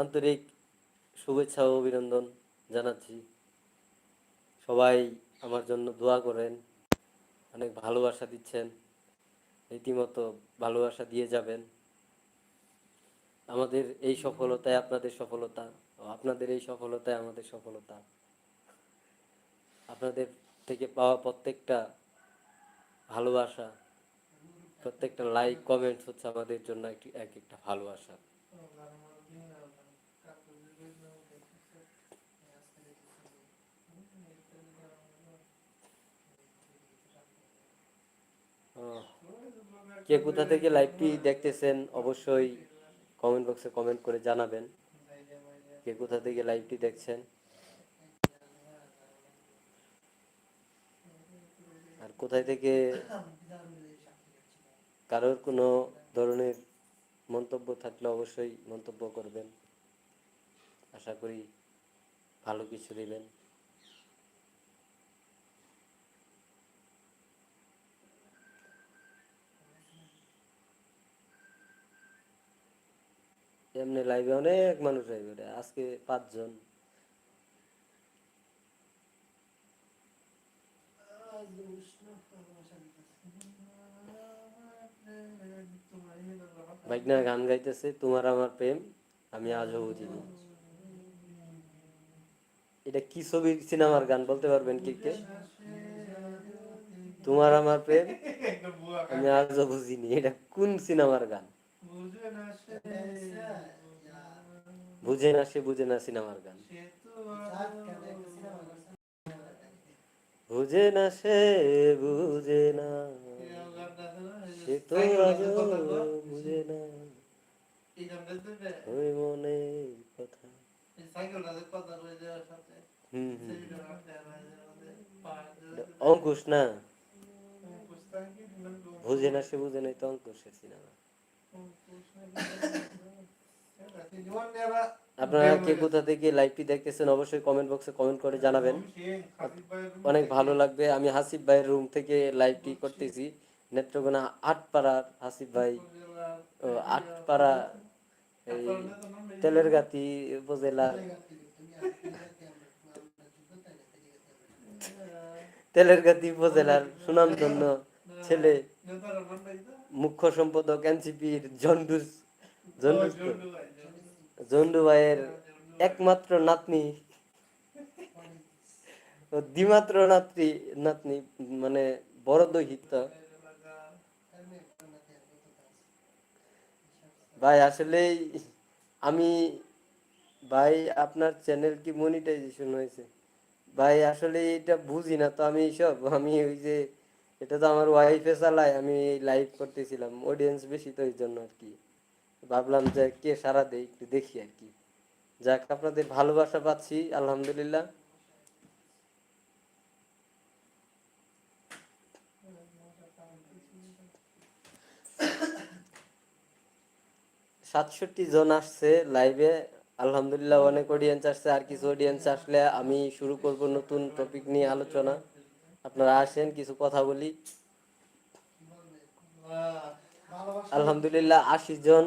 আন্তরিক শুভেচ্ছা ও অভিনন্দন জানাচ্ছি। সবাই আমার জন্য দোয়া করেন। অনেক ভালোবাসা দিচ্ছেন। রীতিমতো ভালোবাসা দিয়ে যাবেন। আমাদের এই সফলতায় আপনাদের সফলতা আপনাদের এই সফলতায় আমাদের সফলতা। আপনাদের থেকে পাওয়া প্রত্যেকটা ভালোবাসা, প্রত্যেকটা লাইক, কমেন্টস হচ্ছে আমাদের জন্য একটি, এক একটা ভালোবাসা। কে কোথা থেকে লাইভটি দেখতেছেন অবশ্যই কমেন্ট বক্সে কমেন্ট করে জানাবেন। কে কোথা থেকে লাইভটি দেখছেন। আর কোথায় থেকে কারোর কোনো ধরনের মন্তব্য থাকলে অবশ্যই মন্তব্য করবেন। আশা করি ভালো কিছু দিবেন। এমনি লাইভে অনেক মানুষ আইবে আজকে পাঁচজন। বাইকনা গান গাইতেছে, তোমার আমার প্রেম, আমি আজও বুঝিনি এটা কি ছবির সিনেমার গান বলতে পারবেন কি কে? তোমার আমার প্রেম, আমি আজও বুঝিনি, এটা কোন সিনেমার গান? বুঝে না সে। বুঝে না সিনেমার গান। বুঝে না সে বুঝে না। সে তো আজও বুঝে না। ওই মনের কথা। হুম হুম। অঙ্কুশ না? বুঝে না সে বুঝে নাই তো অঙ্কুশের সিনেমা। আপনারা কে কোথা থেকে লাইভটি দেখতেছেন অবশ্যই কমেন্ট বক্সে কমেন্ট করে জানাবেন। অনেক ভালো লাগবে। আমি হাসিফ ভাইয়ের রুম থেকে লাইভটি করতেছি। নেত্রকোনা আটপাড়ার হাসিফ ভাই আটপাড়া এই তেলেরগাতি উপজেলার তেলেরগাতি উপজেলার সুনামধন্য ছেলে মুখ্য সম্পাদক এনসিপির জন্ডুস জন্ডুস জন্ডু ভাইয়ের একমাত্র নাতনি। দ্বিমাত্র নাতনি নাতনি মানে বড় দৈহিত্য। ভাই আসলে আমি ভাই আপনার চ্যানেল কি মনিটাইজেশন হয়েছে? ভাই আসলে এটা বুঝি না তো আমি সব আমি ওই যে এটা তো আমার ওয়াইফে চালায়, আমি লাইভ করতেছিলাম অডিয়েন্স বেশি তো এই জন্য আর কি। ভাবলাম যে কে সারা দেয় একটু দেখি আর কি। যাক, আপনাদের ভালোবাসা পাচ্ছি, আলহামদুলিল্লাহ। সাতষট্টি জন আসছে লাইভে আলহামদুলিল্লাহ অনেক অডিয়েন্স আসছে, আর কিছু অডিয়েন্স আসলে আমি শুরু করব নতুন টপিক নিয়ে আলোচনা। আপনারা আসেন, কিছু কথা বলি। আলহামদুলিল্লাহ, আশি জন।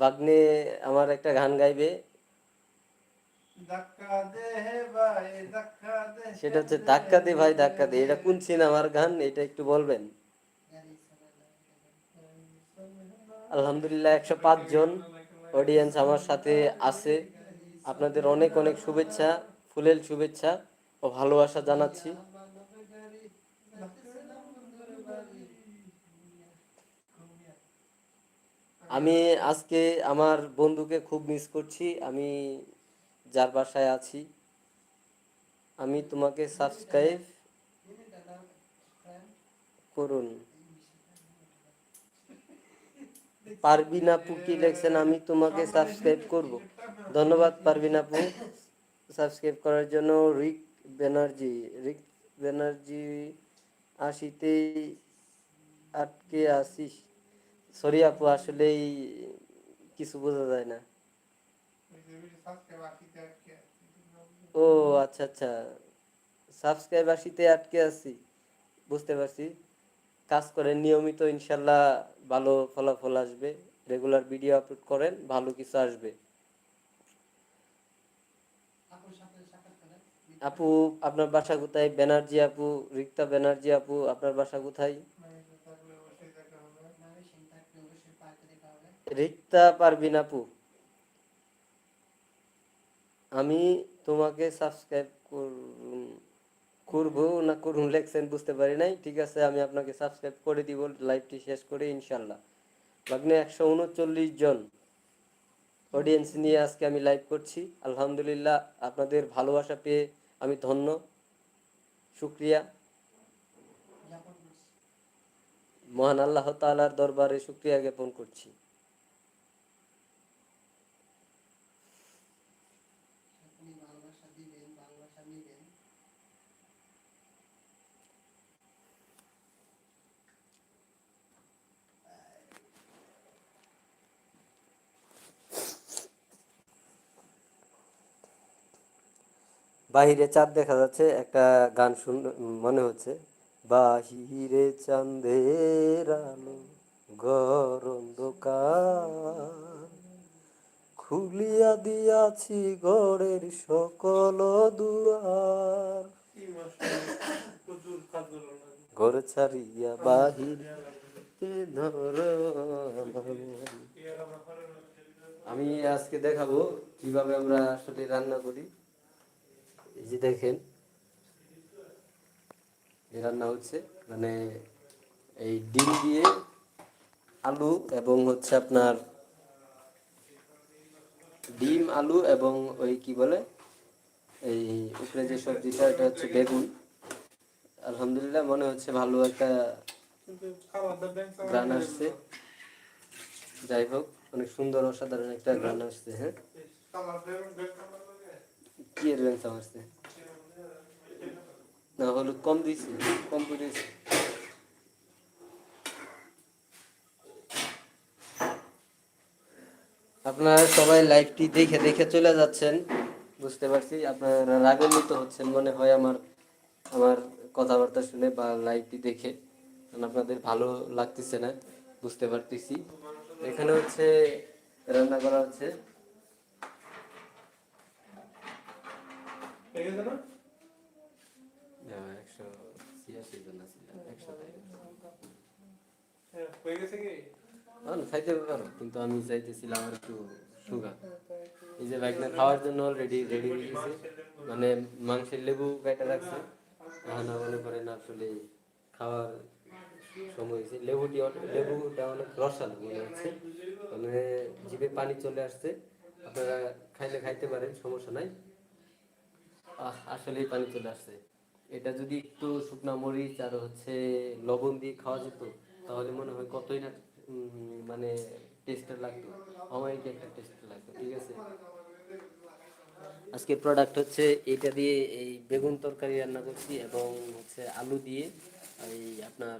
বাগ্নে আমার একটা গান গাইবে। সেটা হচ্ছে, ধাক্কা দে ভাই, ধাক্কা দে। এটা কোন সিনেমার গান? এটা একটু বলবেন? আলহামদুলিল্লাহ, একশো পাঁচ জন অডিয়েন্স আমার সাথে আছে। আপনাদের অনেক অনেক শুভেচ্ছা, ফুলেল শুভেচ্ছা ও ভালোবাসা জানাচ্ছি। আমি আজকে আমার বন্ধুকে খুব মিস করছি, আমি যার বাসায় আছি। আমি তোমাকে সাবস্ক্রাইব করুন। পারবিন আপু, কি লেখছেন? আমি তোমাকে সাবস্ক্রাইব করব। ধন্যবাদ পারবিন আপু সাবস্ক্রাইব করার জন্য। রিক ব্যানার্জি রিক ব্যানার্জি আশিতেই আটকে আসিস সরি আপু, আসলেই কিছু বোঝা যায় না। ও আচ্ছা আচ্ছা। সাবস্ক্রাইব আশিতে আটকে আছি। বুঝতে পারছি। কাজ করেন। নিয়মিত ইনশাল্লাহ ভালো ফলাফল আসবে। রেগুলার ভিডিও আপলোড করেন, ভালো কিছু আসবে। আপু, আপনার বাসা কোথায়? ব্যানার্জি আপু, রিক্তা ব্যানার্জি আপু, আপনার বাসা কোথায়? রিক্তা পারবিন আপু। আমি তোমাকে সাবস্ক্রাইব করব। না করুন লেখছেন, বুঝতে পারি নাই। ঠিক আছে, আমি আপনাকে সাবস্ক্রাইব করে দিব লাইভটি শেষ করে ইনশাল্লাহ লগ্নে একশো উনচল্লিশ জন অডিয়েন্স নিয়ে আজকে আমি লাইভ করছি। আলহামদুলিল্লাহ, আপনাদের ভালোবাসা পেয়ে আমি ধন্য। শুক্রিয়া। মহান আল্লাহ তাআলার দরবারে শুক্রিয়া জ্ঞাপন করছি আপনি ভালোবাসা দিবেন ভালোবাসা নিবেন বাহিরে চাঁদ দেখা যাচ্ছে, একটা গান শুন, মনে হচ্ছে। বাহিরে চাঁদের আলো, ঘর খুলিয়া দিয়াছি ঘরের সকল দুয়ার। ঘর ছাড়িয়া বাহির আমি আজকে দেখাবো কীভাবে আমরা আসলে রান্না করি। এই যে দেখেন। এই রান্না হচ্ছে মানে এই ডিম দিয়ে আলু এবং হচ্ছে আপনার ডিম, আলু এবং ওই কি বলে, এই উপরে যে সবজিটা, এটা হচ্ছে বেগুন। আলহামদুলিল্লাহ মনে হচ্ছে ভালো একটা গ্রান আসছে। যাই হোক, অনেক সুন্দর, অসাধারণ একটা গ্রান আসছে হ্যাঁ। কি এর আসছে? না কম দিয়েছি, কম করে দিয়েছি আপনারা সবাই লাইভটি দেখে দেখে চলে যাচ্ছেন। বুঝতে পারছি, আপনারা রাগান্বিত হচ্ছেন, মনে হয় আমার আমার কথাবার্তা শুনে বা লাইভটি দেখে। আপনাদের ভালো লাগতেছে না, বুঝতে পারতেছি। এখানে হচ্ছে, রান্না করা হচ্ছে। একশো ছিয়াশি জন একশো খাইতে পারো কিন্তু আমি চাইতেছিলাম আর একটু সুগার এই যে বাইকনা খাওয়ার জন্য অলরেডি রেডি হয়ে গেছে মানে মাংসের লেবু কেটে রাখছে এখন মনে করেন আসলে খাওয়ার সময় হয়েছে লেবুটি লেবুটা অনেক রসালো মনে হচ্ছে মানে জিভে পানি চলে আসছে। আপনারা খাইলে খাইতে পারেন সমস্যা নাই। আসলেই পানি চলে আসছে। এটা যদি একটু শুকনা মরিচ আর হচ্ছে লবণ দিয়ে খাওয়া যেত, তাহলে মনে হয় কতই না মানে টেস্টটা লাগতো। আমাকে একটা টেস্ট লাগতো, ঠিক আছে? আজকে প্রোডাক্ট হচ্ছে এটা দিয়ে এই বেগুন তরকারি রান্না করছি এবং হচ্ছে আলু দিয়ে এই আপনার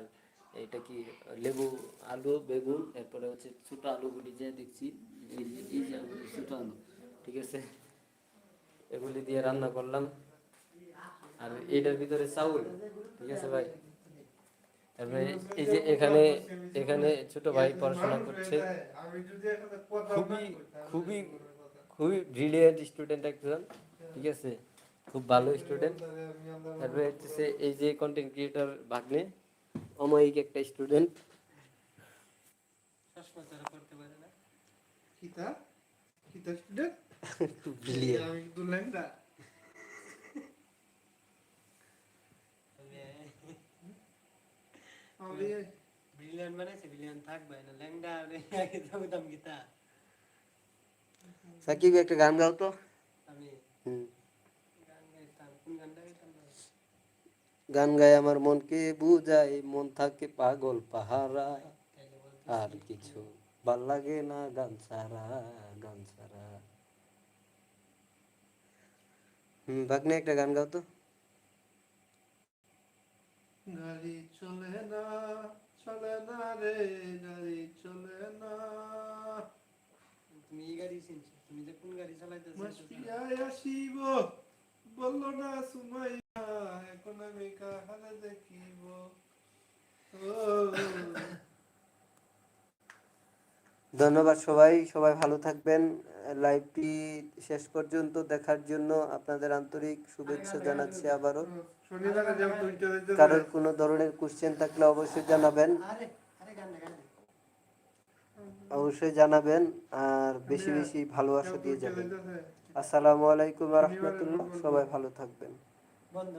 এটা কি লেবু আলু, বেগুন, এরপরে হচ্ছে ছোট আলুগুলি যে দেখছি, এই যে- ছোট আলু, ঠিক আছে? এগুলি দিয়ে রান্না করলাম। আর এটার ভিতরে চাউল। ঠিক আছে ভাই? তারপরে এই যে এখানে এখানে ছোট ভাই পড়াশোনা করছে। খুবই খুবই খুবই ব্রিলিয়েন্ট স্টুডেন্ট একজন। ঠিক আছে? খুব ভালো স্টুডেন্ট তারপরে হচ্ছে এই যে কন্টেন্ট ক্রিয়েটর ভাগ্নে অমায়িক একটা স্টুডেন্ট স্টুডেন্ট খুব ব্রিলিয়েন্ট আমি কিন্তু ল্যাংড়া আমি ব্রিলিয়ান মানে সিভিলিয়ান থাকবে না ল্যাংডা আরে আগে দাম গীতা সাকিব একটা গান গাও তো আমি হুম। গান গাইতাম কোন গানটা গাইতাম না গান গায় আমার মনকে বুঝায় মন থাকে পাগল পাহারা তাইলে বলতে আর কিছু ভালো লাগে না গান ছাড়া গান ছাড়া হুম ভাগ্নে একটা গান গাও তো গাড়ি চলে না চলে না রে গাড়ি চলে না। তুমি গাড়ি চিনছো? তুমি যে কোন গাড়ি চালাইতেছো? মাসপিয়ায় আসিব বলল না সুমাইয়া এখন আমি কাহারে দেখিব? ধন্যবাদ সবাই সবাই ভালো থাকবেন। লাইভটি শেষ পর্যন্ত দেখার জন্য আপনাদের আন্তরিক শুভেচ্ছা জানাচ্ছি আবারও। কারোর কোনো ধরনের কোশ্চেন থাকলে অবশ্যই জানাবেন। অবশ্যই জানাবেন আর বেশি বেশি ভালোবাসা দিয়ে যাবেন। আসসালামু আলাইকুম রহমতুল্লাহ। সবাই ভালো থাকবেন। বন্ধ।